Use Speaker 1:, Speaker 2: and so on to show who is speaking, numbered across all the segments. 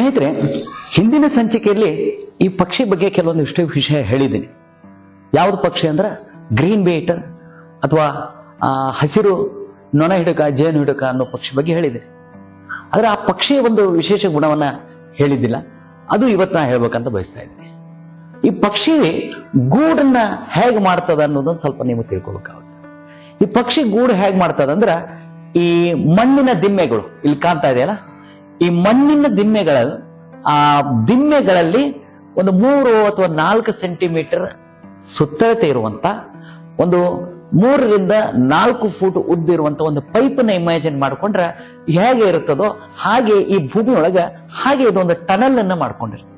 Speaker 1: ಸ್ನೇಹಿತರೆ, ಹಿಂದಿನ ಸಂಚಿಕೆಯಲ್ಲಿ ಈ ಪಕ್ಷಿ ಬಗ್ಗೆ ಕೆಲವೊಂದಿಷ್ಟು ವಿಷಯ ಹೇಳಿದ್ದೀನಿ. ಯಾವ್ದು ಪಕ್ಷಿ ಅಂದ್ರೆ ಗ್ರೀನ್ ಬೇಟ್ ಅಥವಾ ಹಸಿರು ನೊಣ ಹಿಡುಕ, ಜೇನು ಹಿಡುಕ ಅನ್ನೋ ಪಕ್ಷಿ ಬಗ್ಗೆ ಹೇಳಿದೆ ಆದರೆ ಆ ಪಕ್ಷಿಯ ಒಂದು ವಿಶೇಷ ಗುಣವನ್ನ ಹೇಳಿದ್ದಿಲ್ಲ. ಅದು ಇವತ್ತು ನಾ ಹೇಳ್ಬೇಕಂತ ಬಯಸ್ತಾ ಇದ್ದೀನಿ. ಈ ಪಕ್ಷಿ ಗೂಡನ್ನ ಹೇಗೆ ಮಾಡ್ತದ ಅನ್ನೋದೊಂದು ಸ್ವಲ್ಪ ನೀವು ತಿಳ್ಕೊಬೇಕಾಗುತ್ತೆ ಈ ಪಕ್ಷಿ ಗೂಡು ಹೇಗೆ ಮಾಡ್ತದ ಅಂದ್ರ ಈ ಮಣ್ಣಿನ ದಿಮ್ಮೆಗಳು, ಇಲ್ಲಿ ಕಾಣ್ತಾ ಇದೆಯಲ್ಲ? ಈ ಮಣ್ಣಿನ ದಿಮ್ಮೆಗಳ, ಆ ದಿಮ್ಮೆಗಳಲ್ಲಿ ಒಂದು ಮೂರು ಅಥವಾ ನಾಲ್ಕು ಸೆಂಟಿಮೀಟರ್ ಸುತ್ತಳತೆ ಇರುವಂತ, ಒಂದು ಮೂರರಿಂದ ನಾಲ್ಕು ಫೂಟ್ ಉದ್ದಿರುವಂತ ಒಂದು ಪೈಪನ್ನ ಇಮ್ಯಾಜಿನ್ ಮಾಡ್ಕೊಂಡ್ರೆ ಹೇಗೆ ಇರುತ್ತದೋ ಹಾಗೆ ಈ ಭೂಮಿ ಒಳಗ ಹಾಗೆ ಇದೊಂದು ಟನಲ್ ಅನ್ನು ಮಾಡ್ಕೊಂಡಿರ್ತದೆ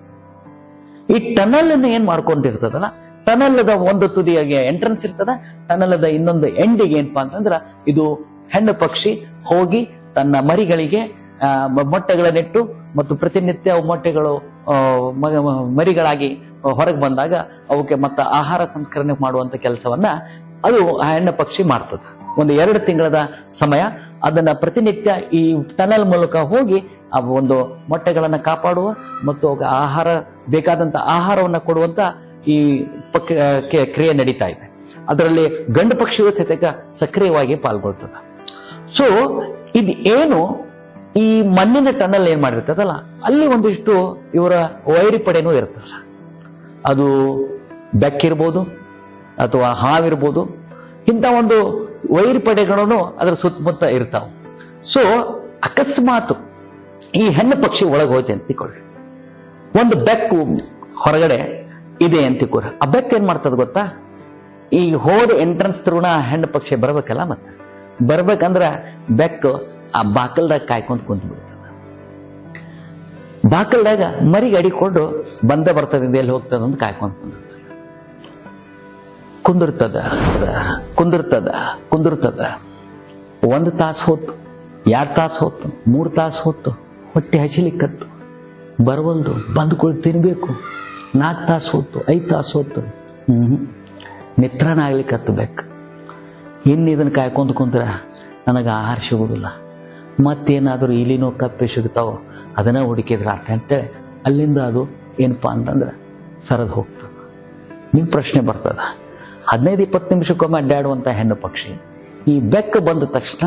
Speaker 1: ಈ ಟನಲ್ ಅನ್ನು ಏನ್ ಮಾಡ್ಕೊಂಡಿರ್ತದಲ್ಲ ಟನಲ್ದ ಒಂದು ತುದಿಯಾಗಿ ಎಂಟ್ರೆನ್ಸ್ ಇರ್ತದ ಟನಲ್ದ ಇನ್ನೊಂದು ಎಂಡಿಗೆ ಏನಪ್ಪಾ ಅಂತಂದ್ರ ಇದು ಹೆಣ್ಣು ಪಕ್ಷಿ ಹೋಗಿ ತನ್ನ ಮರಿಗಳಿಗೆ ಮೊಟ್ಟೆಗಳನ್ನಿಟ್ಟು ಮತ್ತು ಪ್ರತಿನಿತ್ಯ ಅವು ಮೊಟ್ಟೆಗಳು ಮರಿಗಳಾಗಿ ಹೊರಗೆ ಬಂದಾಗ ಅವಕ್ಕೆ ಮತ್ತ ಆಹಾರ ಸಂಸ್ಕರಣೆ ಮಾಡುವಂತ ಕೆಲಸವನ್ನ ಅದು ಆ ಹೆಣ್ಣು ಪಕ್ಷಿ ಮಾಡ್ತದೆ. ಒಂದು ಎರಡು ತಿಂಗಳದ ಸಮಯ ಅದನ್ನ ಪ್ರತಿನಿತ್ಯ ಈ ಟನಲ್ ಮೂಲಕ ಹೋಗಿ ಆ ಒಂದು ಮೊಟ್ಟೆಗಳನ್ನ ಕಾಪಾಡುವ ಮತ್ತು ಆಹಾರ, ಬೇಕಾದಂತ ಆಹಾರವನ್ನ ಕೊಡುವಂತ ಈ ಕ್ರಿಯೆ ನಡೀತಾ ಇದೆ. ಅದರಲ್ಲಿ ಗಂಡು ಪಕ್ಷಿಯು ಸಹಿತ ಸಕ್ರಿಯವಾಗಿ ಪಾಲ್ಗೊಳ್ತದೆ. ಸೊ ಇದು ಏನು ಈ ಮಣ್ಣಿನ ಟನಲ್ ಏನ್ ಮಾಡಿರ್ತದಲ್ಲ ಅಲ್ಲಿ ಒಂದಿಷ್ಟು ಇವರ ವೈರಿ ಪಡೆನೂ ಇರ್ತದಲ್ಲ ಅದು ಬೆಕ್ಕಿರ್ಬೋದು ಅಥವಾ ಹಾವಿರ್ಬೋದು. ಇಂಥ ಒಂದು ವೈರಿ ಪಡೆಗಳನ್ನು ಅದರ ಸುತ್ತಮುತ್ತ ಇರ್ತಾವ. ಸೊ ಅಕಸ್ಮಾತ್ ಈ ಹೆಣ್ಣು ಪಕ್ಷಿ ಒಳಗೆ ಹೋಯ್ತೆ ಅಂತ ಒಂದು ಬೆಕ್ಕು ಹೊರಗಡೆ ಇದೆ ಅಂತ ತಿಳ್ಕೊಳ್ಳಿ ಆ ಬೆಕ್ಕು ಏನ್ ಮಾಡ್ತದ ಗೊತ್ತಾ? ಈ ಹೋದ ಎಂಟ್ರೆನ್ಸ್ ತರುಣ ಹೆಣ್ಣು ಪಕ್ಷಿ ಬರ್ಬೇಕಲ್ಲ ಮತ್ತೆ? ಬರ್ಬೇಕಂದ್ರ ಬೆಕ್ಕು ಆ ಬಾಕಲ್ದಾಗ ಕಾಯ್ಕೊಂಡು ಕುಂತ ಬಿಡ್ತದ ಬಾಕಲ್ದಾಗ ಮರಿಗೆ ಅಡಿಕೊಂಡು ಬಂದ ಬರ್ತದಿಂದ ಎಲ್ಲಿ ಹೋಗ್ತದ ಅಂತ ಕಾಯ್ಕೊಂತ ಕುಂದಿರ್ತದ ಕುಂದಿರ್ತದ ಕುಂದಿರ್ತದ. ಒಂದು ತಾಸು ಹೊತ್ತು, ಎರಡು ತಾಸು ಹೊತ್ತು, ಮೂರು ತಾಸು ಹೊತ್ತು ಹೊಟ್ಟೆ ಹಸಿಲಿಕ್ಕತ್ತು ಬರವಲ್ದು ಬಂದ್ಕೊಂಡು ತಿನ್ಬೇಕು. ನಾಲ್ಕು ತಾಸು ಹೊತ್ತು, ಐದು ತಾಸು ಹೊತ್ತು. ಹ್ಮ್ ನಿತ್ರಣ ಆಗ್ಲಿಕ್ಕತ್ತು ಬೇಕು ಇನ್ನು ಇದನ್ನ ಕುಂತ್ರ ನನಗೆ ಆಹಾರ ಸಿಗೋದಿಲ್ಲ ಮತ್ತೇನಾದರೂ ಇಲಿನೋ ಕಪ್ಪೆ ಸಿಗ್ತಾವೋ, ಅದನ್ನ ಹುಡುಕಿದ್ರೆ ಆತ ಅಂತೇಳಿ, ಅಲ್ಲಿಂದ ಅದು ಏನಪ್ಪ ಅಂತಂದ್ರೆ ಸರದು ಹೋಗ್ತದೆ. ನಿಮ್ಮ ಪ್ರಶ್ನೆ ಬರ್ತದ. ಹದಿನೈದು ಇಪ್ಪತ್ತು ನಿಮಿಷಕ್ಕೊಮ್ಮೆ ಅಡ್ಡಾಡುವಂಥ ಹೆಣ್ಣು ಪಕ್ಷಿ. ಈ ಬೆಕ್ಕ ಬಂದ ತಕ್ಷಣ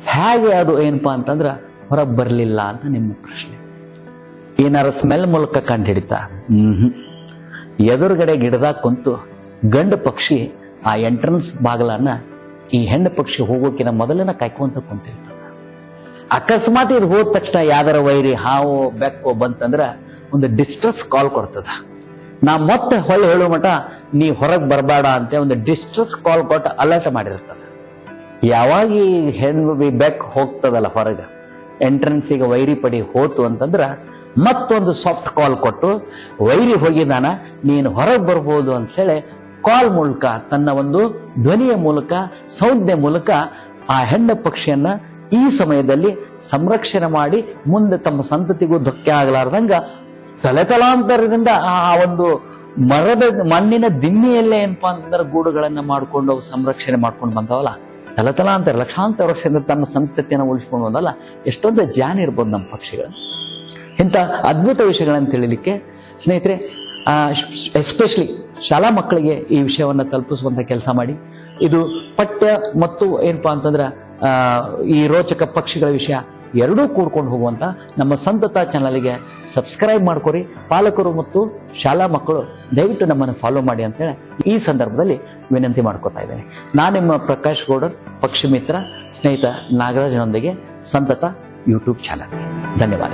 Speaker 1: ಹೇಗೆ ಅದು ಏನಪ್ಪ ಅಂತಂದ್ರೆ ಹೊರಗೆ ಬರಲಿಲ್ಲ ಅಂತ ನಿಮ್ಮ ಪ್ರಶ್ನೆ. ಏನಾರ ಸ್ಮೆಲ್ ಮೂಲಕ ಕಂಡು ಹಿಡಿತಾ ಹ್ಮ್. ಎದುರುಗಡೆ ಗಿಡದಾಗ ಕುಂತು ಗಂಡು ಪಕ್ಷಿ ಆ ಎಂಟ್ರನ್ಸ್ ಬಾಗಲನ್ನ ಈ ಹೆಣ್ಣು ಪಕ್ಷಿ ಹೋಗೋಕಿನ ಮೊದಲನ ಕಾಯ್ಕೊಂತ ಕುಂತಿರ್ತದ ಅಕಸ್ಮಾತ್ ಇದು ಹೋದ ತಕ್ಷಣ ಯಾವ್ದಾರ ವೈರಿ, ಹಾವು, ಬೆಕ್ಕೋ ಬಂತಂದ್ರ ಒಂದು ಡಿಸ್ಟ್ರೆಸ್ ಕಾಲ್ ಕೊಡ್ತದ. ನಾ ಮತ್ತೆ ಹೊಳ್ಳಿ ಹೇಳೋ ಮಟ ನೀ ಹೊರಗೆ ಬರಬೇಡ ಅಂತ ಒಂದು ಡಿಸ್ಟ್ರೆಸ್ ಕಾಲ್ ಕೊಟ್ಟು ಅಲರ್ಟ್ ಮಾಡಿರ್ತದ. ಯಾವಾಗ ಈ ಹೆಣ್ಣು ಬೆಕ್ ಹೋಗ್ತದಲ್ಲ ಹೊರಗೆ ಎಂಟ್ರೆನ್ಸಿಗೆ ವೈರಿ ಪಡಿ ಹೋತು ಅಂತಂದ್ರ ಮತ್ತೊಂದು ಸಾಫ್ಟ್ ಕಾಲ್ ಕೊಟ್ಟು, ವೈರಿ ಹೋಗಿದಾನ ನೀನು ಹೊರಗೆ ಬರ್ಬೋದು ಅಂತೇಳಿ ಕಾಲ್ ಮೂಲಕ, ತನ್ನ ಒಂದು ಧ್ವನಿಯ ಮೂಲಕ ಸೌಜ್ಞೆ ಮೂಲಕ ಆ ಹೆಣ್ಣು ಪಕ್ಷಿಯನ್ನ ಈ ಸಮಯದಲ್ಲಿ ಸಂರಕ್ಷಣೆ ಮಾಡಿ ಮುಂದೆ ತಮ್ಮ ಸಂತತಿಗೂ ಧಕ್ಕೆ ಆಗಲಾರ್ದಂಗ ತಲೆತಲಾಂತರದಿಂದ ಆ ಒಂದು ಮರದ ಮಣ್ಣಿನ ದಿಮ್ಮಿಯಲ್ಲೇ ಏನಪ್ಪಾ ಅಂತಂದ್ರೆ ಗೂಡುಗಳನ್ನ ಮಾಡ್ಕೊಂಡು ಅವು ಸಂರಕ್ಷಣೆ ಮಾಡ್ಕೊಂಡು ಬಂದವಲ್ಲ. ತಲತಲಾಂತರ, ಲಕ್ಷಾಂತರ ವರ್ಷದಿಂದ ತನ್ನ ಸಂತತಿಯನ್ನು ಉಳಿಸ್ಕೊಂಡು ಬಂದಲ್ಲ ಎಷ್ಟೊಂದು ಜಾನ್ ಇರ್ಬೋದು ನಮ್ಮ ಪಕ್ಷಿಗಳು. ಇಂಥ ಅದ್ಭುತ ವಿಷಯಗಳನ್ನು ತಿಳಿಲಿಕ್ಕೆ ಸ್ನೇಹಿತರೆ ಎಸ್ಪೆಷಲಿ ಶಾಲಾ ಮಕ್ಕಳಿಗೆ ಈ ವಿಷಯವನ್ನು ತಲುಪಿಸುವಂತ ಕೆಲಸ ಮಾಡಿ. ಇದು ಪಠ್ಯ ಮತ್ತು ಏನಪ್ಪಾ ಅಂತಂದ್ರೆ ಈ ರೋಚಕ ಪಕ್ಷಿಗಳ ವಿಷಯ ಎರಡೂ ಕೂಡ್ಕೊಂಡು ಹೋಗುವಂತ ನಮ್ಮ ಸಂತತ ಚಾನಲ್ಗೆ ಸಬ್ಸ್ಕ್ರೈಬ್ ಮಾಡ್ಕೊರಿ. ಪಾಲಕರು ಮತ್ತು ಶಾಲಾ ಮಕ್ಕಳು ದಯವಿಟ್ಟು ನಮ್ಮನ್ನು ಫಾಲೋ ಮಾಡಿ ಅಂತ ಹೇಳಿ ಈ ಸಂದರ್ಭದಲ್ಲಿ ವಿನಂತಿ ಮಾಡ್ಕೊತಾ ಇದ್ದೇನೆ. ನಾನು ನಿಮ್ಮ ಪ್ರಕಾಶ್ ಗೌಡರ್, ಪಕ್ಷಿ ಮಿತ್ರ ಸ್ನೇಹಿತ ನಾಗರಾಜನೊಂದಿಗೆ ಸಂತತ ಯೂಟ್ಯೂಬ್ ಚಾನಲ್ ಧನ್ಯವಾದ.